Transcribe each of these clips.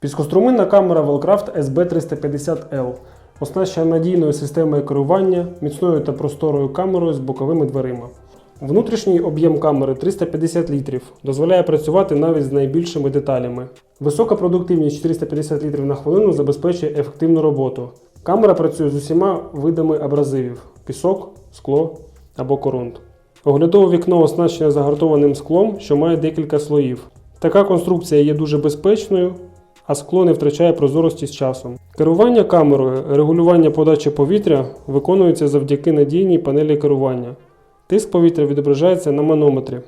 Піскоструминна камера Wellcraft SB350L оснащена надійною системою керування, міцною та просторою камерою з боковими дверима. Внутрішній об'єм камери 350 літрів, дозволяє працювати навіть з найбільшими деталями. Висока продуктивність 450 літрів на хвилину забезпечує ефективну роботу. Камера працює з усіма видами абразивів: пісок, скло або корунд. Оглядове вікно оснащене загартованим склом, що має декілька слоїв. Така конструкція є дуже безпечною, а скло не втрачає прозорості з часом. Керування камерою, регулювання подачі повітря виконується завдяки надійній панелі керування. Тиск повітря відображається на манометрі.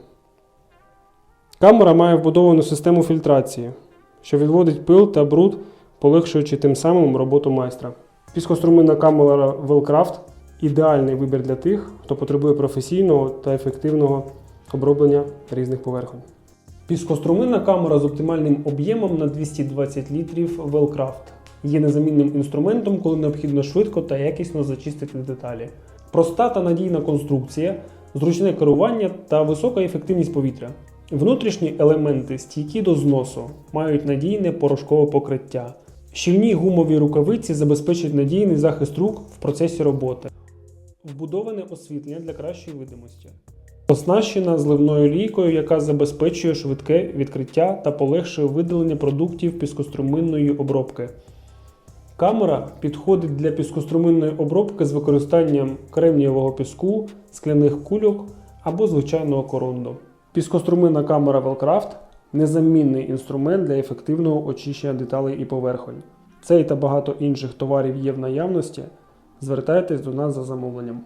Камера має вбудовану систему фільтрації, що відводить пил та бруд, полегшуючи тим самим роботу майстра. Піскоструминна камера Wellcraft ідеальний вибір для тих, хто потребує професійного та ефективного оброблення різних поверхонь. Піскоструминна камера з оптимальним об'ємом на 220 літрів Wellcraft є незамінним інструментом, коли необхідно швидко та якісно зачистити деталі. Проста та надійна конструкція, зручне керування та висока ефективність повітря. Внутрішні елементи стійкі до зносу, мають надійне порошкове покриття. Щільні гумові рукавиці забезпечують надійний захист рук в процесі роботи. Вбудоване освітлення для кращої видимості. Оснащена зливною лійкою, яка забезпечує швидке відкриття та полегшує видалення продуктів піскоструминної обробки. Камера підходить для піскоструминної обробки з використанням кремнієвого піску, скляних кульок або звичайного коронду. Піскоструминна камера Wellcraft незамінний інструмент для ефективного очищення деталей і поверхонь. Цей та багато інших товарів є в наявності. Звертайтесь до нас за замовленням.